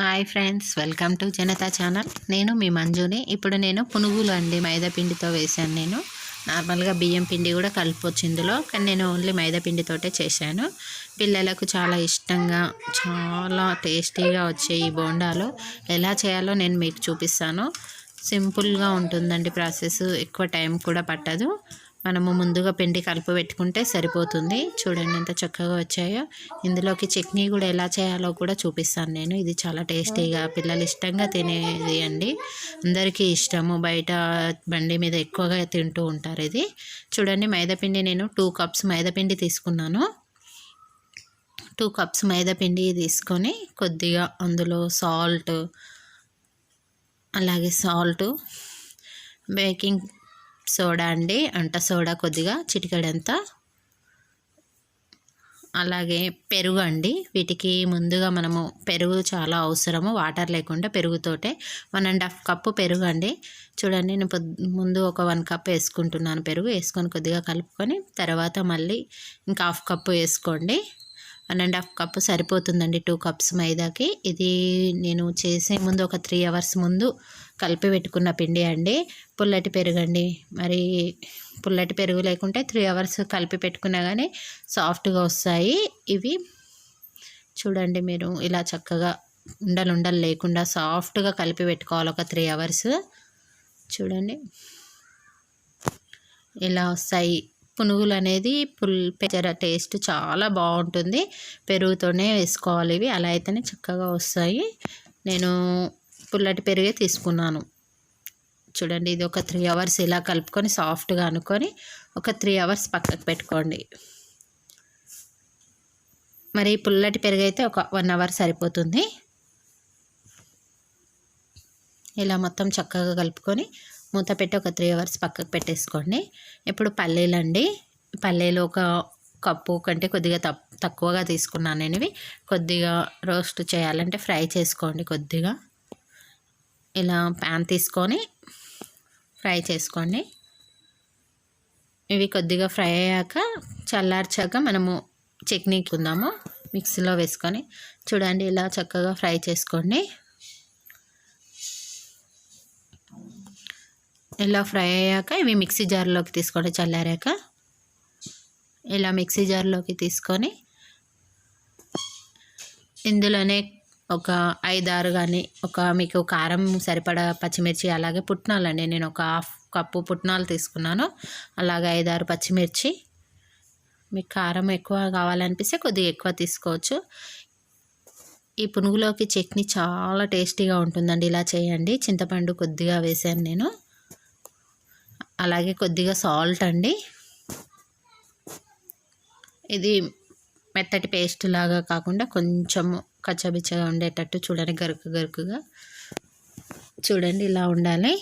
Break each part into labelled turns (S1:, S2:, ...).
S1: Hi friends welcome to Janata channel నేను మీ మంజుని. ఇప్పుడు నేను పునుగులు అండి మైదా పిండితో వేశాను నేను. నార్మల్గా బియ్యం పిండి కూడా కలిపొచ్చు ఇందులో కానీ నేను ఓన్లీ మైదా పిండితోటే చేశాను. పిల్లలకు చాలా ఇష్టంగా చాలా టేస్టీగా వచ్చే ఈ బోండాలు. ఎలా చేయాలో నేను మీకు చూపిస్తాను. సింపుల్గా ఉంటుందండి ప్రాసెస్ ఎక్కువ టైం కూడా పట్టదు. మనము ముందుగా పిండి కలిపి పెట్టుకుంటే సరిపోతుంది. చూడండి ఎంత చక్కగా వచ్చాయో. ఇందులోకి చట్నీ కూడా ఎలా చేయాలో కూడా చూపిస్తాను నేను. ఇది చాలా టేస్టీగా పిల్లలు ఇష్టంగా తినేది అండి. అందరికీ ఇష్టము. బయట బండి మీద ఎక్కువగా తింటూ ఉంటారు ఇది. చూడండి మైదాపిండి నేను టూ కప్స్ మైదాపిండి తీసుకున్నాను. టూ కప్స్ మైదాపిండి తీసుకొని కొద్దిగా అందులో సాల్ట్ అలాగే సాల్ట్ బేకింగ్ సోడా అండి అంట సోడా కొద్దిగా చిటికెడంతా. అలాగే పెరుగు అండి వీటికి ముందుగా మనము పెరుగు చాలా అవసరము వాటర్ లేకుండా పెరుగుతోటే. వన్ అండ్ హాఫ్ కప్పు పెరుగు అండి. చూడండి నేను ముందు ఒక వన్ కప్ వేసుకుంటున్నాను పెరుగు వేసుకొని కొద్దిగా కలుపుకొని తర్వాత మళ్ళీ ఇంకా హాఫ్ కప్పు వేసుకోండి. వన్ అండ్ హాఫ్ కప్ సరిపోతుందండి. టూ కప్స్ మైదాకి. ఇది నేను చేసే ముందు ఒక త్రీ అవర్స్ ముందు కలిపి పెట్టుకున్న పిండి అండి. పుల్లటి పెరుగు అండి మరి పుల్లటి పెరుగు లేకుంటే త్రీ అవర్స్ కలిపి పెట్టుకున్నా కానీ సాఫ్ట్గా వస్తాయి. ఇవి చూడండి మీరు ఇలా చక్కగా ఉండలు ఉండలు లేకుండా సాఫ్ట్గా కలిపి పెట్టుకోవాలి ఒక త్రీ అవర్స్. చూడండి. ఇలా వస్తాయి. పునుగులు అనేది పుల్ పెజర టేస్ట్ చాలా బాగుంటుంది. పెరుగుతోనే వేసుకోవాలి ఇవి. అలా అయితేనే చక్కగా వస్తాయి. నేను పుల్లటి పెరుగే తీసుకున్నాను. చూడండి ఇది ఒక త్రీ అవర్స్ ఇలా కలుపుకొని సాఫ్ట్గా అనుకొని ఒక త్రీ అవర్స్ పక్కకు పెట్టుకోండి. మరి పుల్లటి పెరుగు అయితే ఒక వన్ అవర్ సరిపోతుంది. ఇలా మొత్తం చక్కగా కలుపుకొని మూత పెట్టి ఒక త్రీ అవర్స్ పక్కకు పెట్టేసుకోండి. ఇప్పుడు పల్లీలు అండి పల్లీలు ఒక కప్పు కంటే కొద్దిగా తక్కువగా తీసుకున్నాను నేను ఇవి. కొద్దిగా రోస్ట్ చేయాలంటే ఫ్రై చేసుకోండి కొద్దిగా. ఇలా ప్యాన్ తీసుకొని ఫ్రై చేసుకోండి. ఇవి కొద్దిగా ఫ్రై అయ్యాక చల్లార్చాక మనము చట్నీ కుందాము మిక్సీలో వేసుకొని చూడండి ఇలా చక్కగా ఫ్రై చేసుకోండి. ఇలా ఫ్రై అయ్యాక ఇవి మిక్సీ జార్లోకి తీసుకోండి చల్లారాక ఇలా మిక్సీ జార్లోకి తీసుకొని ఇందులోనే ఒక ఐదారు కానీ ఒక మీకు కారం సరిపడా పచ్చిమిర్చి అలాగే పుట్నాలండి. నేను ఒక హాఫ్ కప్పు పుట్నాలు తీసుకున్నాను. అలాగే ఐదారు పచ్చిమిర్చి. మీకు కారం ఎక్కువ కావాలనిపిస్తే కొద్దిగా ఎక్కువ తీసుకోవచ్చు. ఈ పునుగులోకి చట్నీ చాలా టేస్టీగా ఉంటుందండి. ఇలా చేయండి. చింతపండు కొద్దిగా వేసాను నేను. అలాగే కొద్దిగా సాల్ట్ అండి. ఇది మెత్తటి పేస్ట్ లాగా కాకుండా కొంచెము కచ్చబిచ్చగా ఉండేటట్టు చూడండి గరుకు గరుకుగా. చూడండి ఇలా ఉండాలి.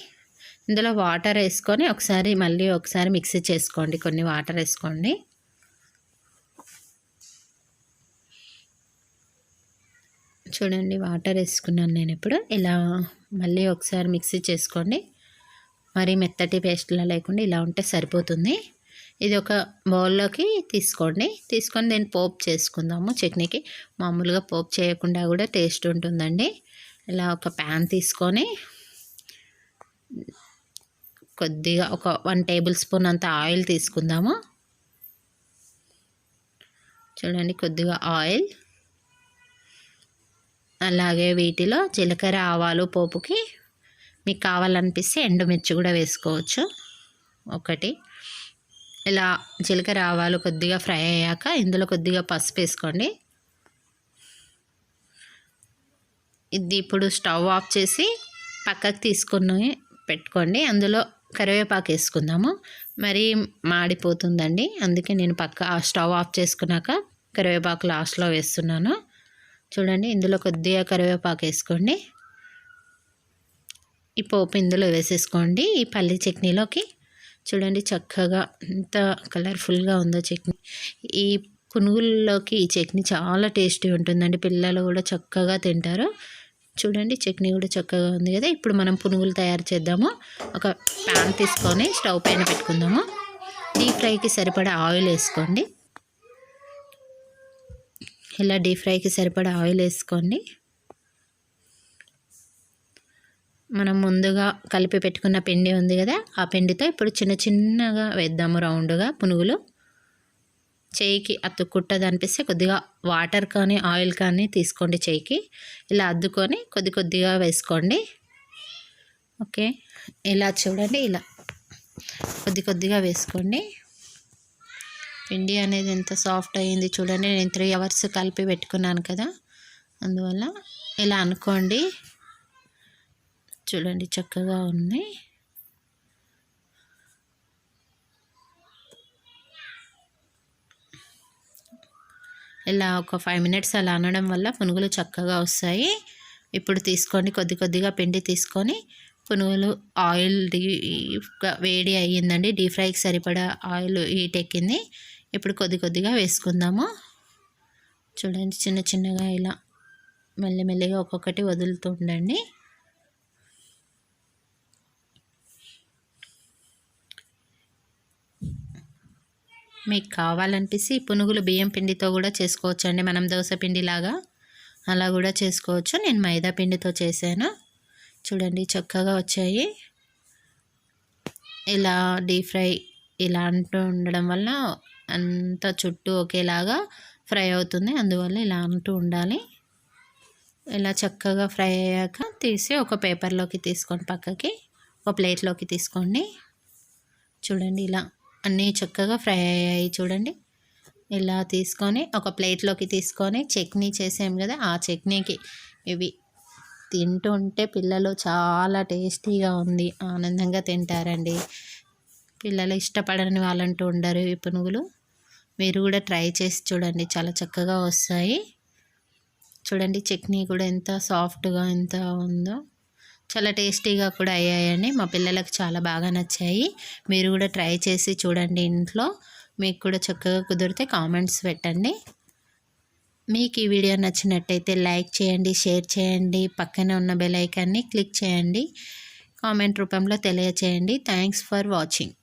S1: ఇందులో వాటర్ వేసుకొని ఒకసారి మళ్ళీ ఒకసారి మిక్సీ చేసుకోండి. కొన్ని వాటర్ వేసుకోండి. చూడండి వాటర్ వేసుకున్నాను నేను ఇప్పుడు. ఇలా మళ్ళీ ఒకసారి మిక్సీ చేసుకోండి. మరి మెత్తటి పేస్ట్లా లేకుండా ఇలా ఉంటే సరిపోతుంది. ఇది ఒక బౌల్లోకి తీసుకోండి. తీసుకొని దీన్ని పోపు చేసుకుందాము చట్నీకి. మామూలుగా పోపు చేయకుండా కూడా టేస్ట్ ఉంటుందండి. ఇలా ఒక ప్యాన్ తీసుకొని కొద్దిగా ఒక వన్ టేబుల్ స్పూన్ అంత ఆయిల్ తీసుకుందాము. చూడండి కొద్దిగా ఆయిల్. అలాగే వీటిలో జీలకర్ర ఆవాలు పోపుకి మీకు కావాలనిపిస్తే ఎండుమిర్చి కూడా వేసుకోవచ్చు. ఒకటి. ఇలా జీలకర్ర ఆవాలు కొద్దిగా ఫ్రై అయ్యాక ఇందులో కొద్దిగా పసుపు వేసుకోండి. ఇది ఇప్పుడు స్టవ్ ఆఫ్ చేసి పక్కకు తీసుకుని పెట్టుకోండి. అందులో కరివేపాకు వేసుకుందాము. మరి మాడిపోతుందండి. అందుకే నేను పక్క స్టవ్ ఆఫ్ చేసుకున్నాక కరివేపాకు లాస్ట్లో వేస్తున్నాను. చూడండి ఇందులో కొద్దిగా కరివేపాకు వేసుకోండి. ఈ పోపు ఇందులో వేసేసుకోండి ఈ పల్లి చట్నీలోకి. చూడండి చక్కగా ఎంత కలర్ఫుల్గా ఉందో చట్నీ. ఈ పునుగుల్లోకి ఈ చట్నీ చాలా టేస్టీ ఉంటుందండి. పిల్లలు కూడా చక్కగా తింటారు. చూడండి చట్నీ కూడా చక్కగా ఉంది కదా. ఇప్పుడు మనం పునుగులు తయారు చేద్దాము. ఒక ప్యాన్ తీసుకొని స్టవ్ పైన పెట్టుకుందాము. డీప్ ఫ్రైకి సరిపడా ఆయిల్ వేసుకోండి. ఇలా డీప్ ఫ్రైకి సరిపడా ఆయిల్ వేసుకోండి. మనం ముందుగా కలిపి పెట్టుకున్న పిండి ఉంది కదా ఆ పిండితో ఇప్పుడు చిన్న చిన్నగా వేద్దాము రౌండ్గా పునుగులు. చేయికి అతుక్కుంటుంది అనిపిస్తే కొద్దిగా వాటర్ కానీ ఆయిల్ కానీ తీసుకోండి చేయికి. ఇలా అద్దుకొని కొద్ది కొద్దిగా వేసుకోండి. ఓకే ఇలా చూడండి ఇలా కొద్ది కొద్దిగా వేసుకోండి. పిండి అనేది ఎంత సాఫ్ట్ అయ్యింది చూడండి నేను త్రీ అవర్స్ కలిపి పెట్టుకున్నాను కదా అందువల్ల ఇలా అనుకోండి. చూడండి చక్కగా ఉంది. ఇలా ఒక ఫైవ్ మినిట్స్ అలా అనడం వల్ల పునుగులు చక్కగా వస్తాయి. ఇప్పుడు తీసుకొని కొద్ది కొద్దిగా పిండి తీసుకొని పునుగులు ఆయిల్ డీప్గా వేడి అయ్యిందండి. డీప్ ఫ్రైకి సరిపడా ఆయిల్ హీట్ ఎక్కింది. ఇప్పుడు కొద్ది కొద్దిగా వేసుకుందాము. చూడండి చిన్న చిన్నగా ఇలా మెల్లిమెల్లిగా ఒక్కొక్కటి వదులుతూ మీకు కావాలనిపిస్తే ఈ పునుగులు బియ్యం పిండితో కూడా చేసుకోవచ్చు అండి మనం దోశ పిండిలాగా అలా కూడా చేసుకోవచ్చు. నేను మైదా పిండితో చేశాను. చూడండి చక్కగా వచ్చాయి. ఇలా డీప్ ఫ్రై ఇలా అంటూ ఉండడం వల్ల అంత చుట్టూ ఒకేలాగా ఫ్రై అవుతుంది. అందువల్ల ఇలా అంటూ ఉండాలి. ఇలా చక్కగా ఫ్రై అయ్యాక తీసి ఒక పేపర్లోకి తీసుకోండి పక్కకి ఒక ప్లేట్లోకి తీసుకోండి. చూడండి ఇలా అన్నీ చక్కగా ఫ్రై అయ్యాయి చూడండి. ఇలా తీసుకొని ఒక ప్లేట్లోకి తీసుకొని చట్నీ చేసాం కదా ఆ చట్నీకి. ఇవి తింటుంటే పిల్లలు చాలా టేస్టీగా ఉంది ఆనందంగా తింటారండి. పిల్లలు ఇష్టపడని వాళ్ళంటూ ఉండరు ఈ పునుగులు. మీరు కూడా ట్రై చేసి చూడండి చాలా చక్కగా వస్తాయి. చూడండి చట్నీ కూడా ఎంత సాఫ్ట్గా ఎంత ఉందో. చాలా టేస్టీగా కూడా అయ్యాయండి. మా పిల్లలకు చాలా బాగా నచ్చాయి. మీరు కూడా ట్రై చేసి చూడండి ఇంట్లో. మీకు కూడా చక్కగా కుదిరితే కామెంట్స్ పెట్టండి. మీకు ఈ వీడియో నచ్చినట్టయితే లైక్ చేయండి షేర్ చేయండి. పక్కనే ఉన్న బెల్ ఐకాన్ని క్లిక్ చేయండి. కామెంట్ రూపంలో తెలియచేయండి. Thanks for watching.